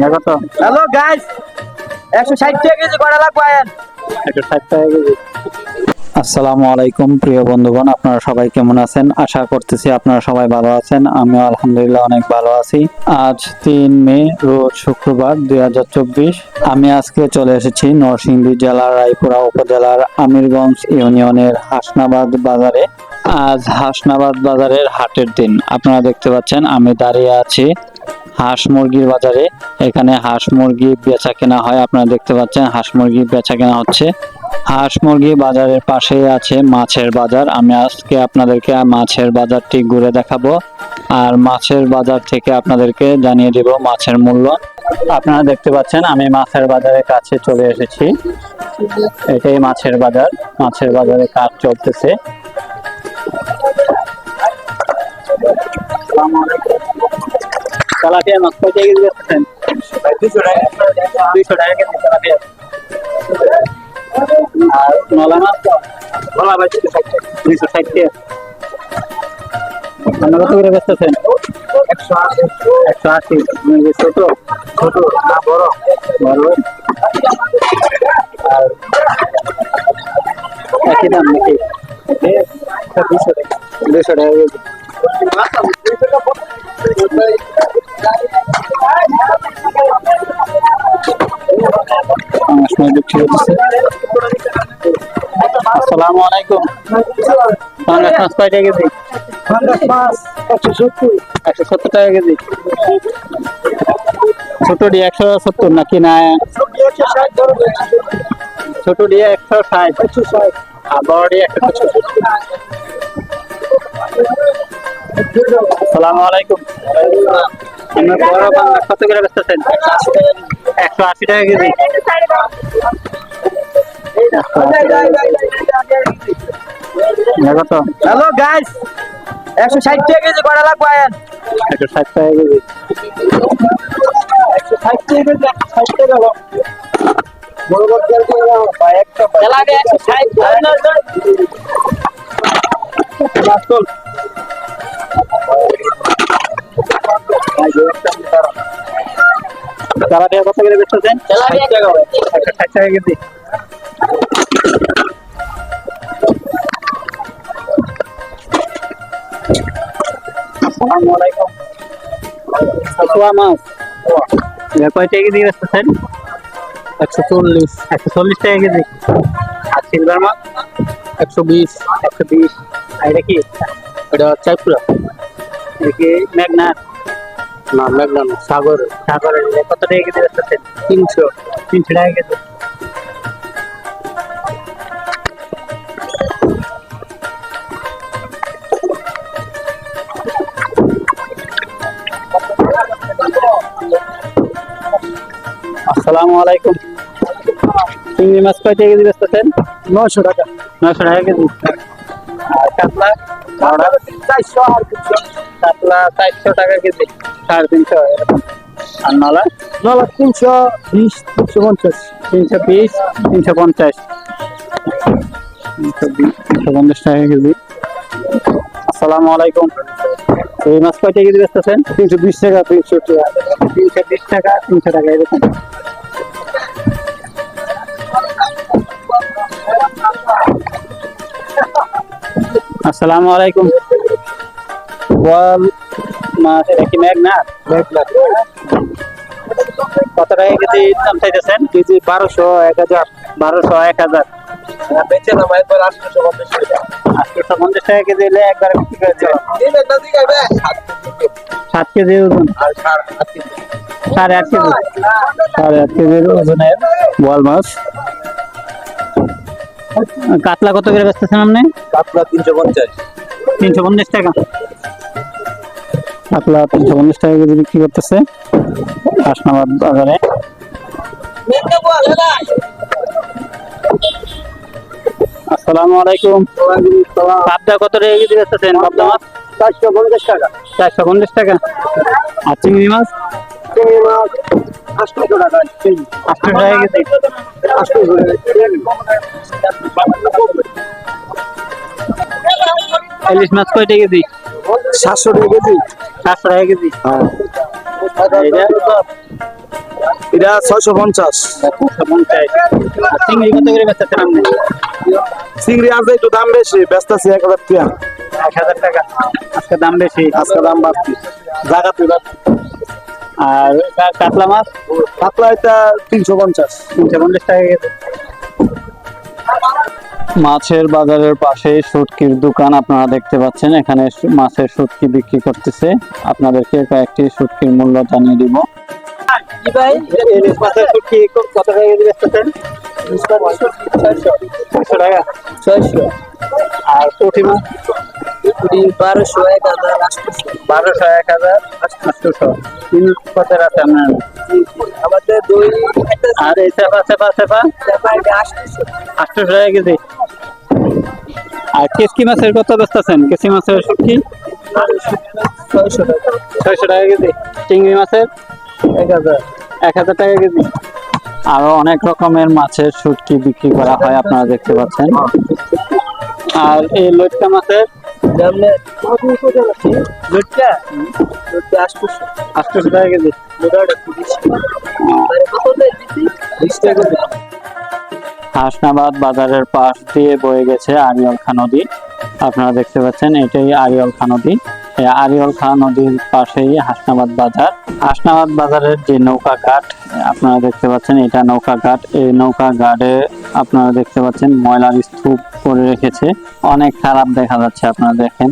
Hello guys একশো ষাট টাকা কেজি কটা লাগবে একশো ষাট টাকা কেজি। আসসালামু আলাইকুম প্রিয় বন্ধুগণ আপনারা সবাই কেমন আছেন? আশা করতেছি আপনারা সবাই ভালো আছেন। আমিও আলহামদুলিল্লাহ অনেক ভালো আছি। আজ তিন মে রোজ শুক্রবার দুই হাজার চব্বিশ। আমি আজকে চলে এসেছি নরসিংদী জেলার রায়পুরা উপজেলার আমিরগঞ্জ ইউনিয়নের হাসনাবাদ বাজারে। আজ হাসনাবাদ বাজারের হাটের দিন। আপনারা দেখতে পাচ্ছেন আমি দাঁড়িয়ে আছি হাঁস মুরগির বাজারে। এখানে হাঁস মুরগি বেচা কেনা হয়, আপনারা দেখতে পাচ্ছেন হাঁস মুরগি বেচা কেনা হচ্ছে। হাঁস মুরগি বাজারের পাশেই আছে মাছের বাজার। আমি আজকে আপনাদেরকে মাছের বাজারটি ঘুরে দেখাবো। আর মাছের বাজার থেকে আপনাদেরকে জানিয়ে দেব মাছের মূল্য। আপনারা দেখতে পাচ্ছেন আমি মাছের বাজারের কাছে চলে এসেছি। এটাই মাছের বাজার। মাছের বাজারে কাজ চলতেছে। তেলাপিয়া মাছ কয় কেজি বেচতেছেন দুইশো টাকা। কেজি তেলাপিয়া আর নলা মাছ নলা ভাই দুইশো ষাট টাকা। আপনারা কত করে বেচতেছেন? একশো আশি। একশো আশি। ছোট। ছোট না বড়। বড়। আর একই দাম নাকি? দুশো টাকা। দুইশো টাকা বিক্রি হচ্ছে আসসালামু আলাইকুম। পাঙ্গাস মাছ কয় টাকা কেজি? একশো সত্তর। একশো সত্তর টাকা কেজি। ছোট ডি একশো সত্তর নাকি না? ছোট ডি একশো ষাট একশো ষাট। আর বড় ডি একশো সত্তর আসসালামু আলাইকুম। আপনার বড় পাঙ্গাস কত করে বেচতেছেন? একশো আশি টাকা কেজি হ্যালো গাইস একশো ষাট টাকা কেজি কটা লাগবে আয়েন। একশো ষাট টাকা কেজি। একশো ষাট টাকা কেজি একশো ষাট টাকা। একশো ষাট রাস্তুল। তেলাপিয়া কত করে। বেচতেছেন ষাট টাকা একশো কেজি আসসালামু। আলাইকুম কাসুয়া মাছ কয় টাকা কেজি বেচতেছেন? একশো চল্লিশ। একশো চল্লিশ টাকা কেজি। আর সিলভার মাছ একশো বিশ। একশো বিশ। আর এটা কি? এটা চাইপুরা এটা কি ম্যাগনার না মেঘনান সাগর। সাগরের কত টাকা কেজি বেচতেছেন তিনশো। তিনশো টাকা কেজি। আসসালামু আলাইকুম। চিংড়ি মাছ কয় টাকা কেজি বেচতেছেন? নশো টাকা। নয়শো টাকা কেজি। আর কাতলা? চারশো আর কাতলা চারশো টাকা কেজি সাড়ে তিনশো এরকম। আর নলা? নলা তিনশো বিশ তিনশো পঞ্চাশ। তিনশো বিশ তিনশো পঞ্চাশ। তিনশো পঞ্চাশ টাকা কেজি। আসসালামু আলাইকুম। এই মাছ কয় টাকা কেজি বেচতেছেন? তিনশো বিশ টাকা তিনশো টাকা। তিনশো বিশ টাকা তিনশো টাকা এরকম। আসসালামু আলাইকুম। মাছ এটা কি মেঘ না? কত টাকা কেজি দাম চাইতেছেন? কেজি বারোশো এক হাজার। বারোশো এক হাজার। একবার আটশোশো পঞ্চাশ টাকা। আটশোশো পঞ্চাশ টাকা কেজি একবার বিক্রি করে সাত কেজি ওজন। সাড়ে আট কেজি। সাড়ে আট কেজির ওজনের বোয়াল মাছ। কাতলা কত করে বেচতেছেন আপনি? কাতলা তিনশো পঞ্চাশ। তিনশো পঞ্চাশ টাকা। কাতলা তিনশো পঞ্চাশ টাকা কেজি বিক্রি করতেছে। হাসনাবাদ বাজারে। আসসালামু আলাইকুম। পাবদা কত টাকা কেজি বেচতেছেন পাবদা মাছ চারশো পঞ্চাশ টাকা। চারশো পঞ্চাশ টাকা। আর চিংড়ি মাছ? চিংড়ি মাছ আটশোশো টাকা কেজি। আটশো টাকা কেজি। আটশোশো ইলিশ মাছ কয় টাকা কেজি? সাতশো টাকা কেজি। টাকা কেজি। হ্যাঁ এটা ছয়শো পঞ্চাশ। চিংড়ি কত করে বেচতেছেন আপনি? চিংড়ি আছে একটু দাম বেশি ব্যস্ত আছি এক হাজার টাকা। এক হাজার টাকা। আজকে দাম বেশি? আজকে দাম বাড়তি। জায়গাতে আর কাতলা মাছ? কাতলা এটা তিনশো পঞ্চাশ। তিনশো পঞ্চাশ টাকা কেজি। মাছের বাজারের পাশে শুটকির দোকান আপনারা দেখতে পাচ্ছেন। এখানে মাছের শুটকি বিক্রি করতেছে। আপনাদেরকে কয়েকটি শুটকির মূল্য জানিয়ে দিব। আর পুঁটি মাছ? বারোশো এক হাজার বারোশো এক হাজার আটশোশো তিন পথের আছে আপনার আমাদের দই আর এই চেপা চেপা চেপা আটশোশো আটশো টাকা কেজি। আর কেসকি মাছের কত কেসি মাছের শুটকি ছয়শো টাকা কেজি। চিংড়ি মাছের? এক হাজার। এক হাজার টাকা কেজি। আরও অনেক রকমের মাছের শুটকি বিক্রি করা হয় আপনারা দেখতে পাচ্ছেন। আর এই লইট্টা মাছের টাকা মানে কত দেয় টাকা হাসনাবাদ বাজারের পাশ দিয়ে বয়ে গেছে আরিয়াল খা নদী আপনারা দেখতে পাচ্ছেন এটাই আরিয়াল খা নদী এই আরিয়ল খা নদীর পাশেই হাসনাবাদ বাজার। হাসনাবাদ বাজারের যে নৌকা ঘাট, আপনারা দেখতে পাচ্ছেন এটা নৌকা ঘাট। এই নৌকা ঘাটে আপনারা দেখতে পাচ্ছেন ময়লার স্তূপ করে রেখেছে। অনেক খারাপ দেখা যাচ্ছে, আপনারা দেখেন।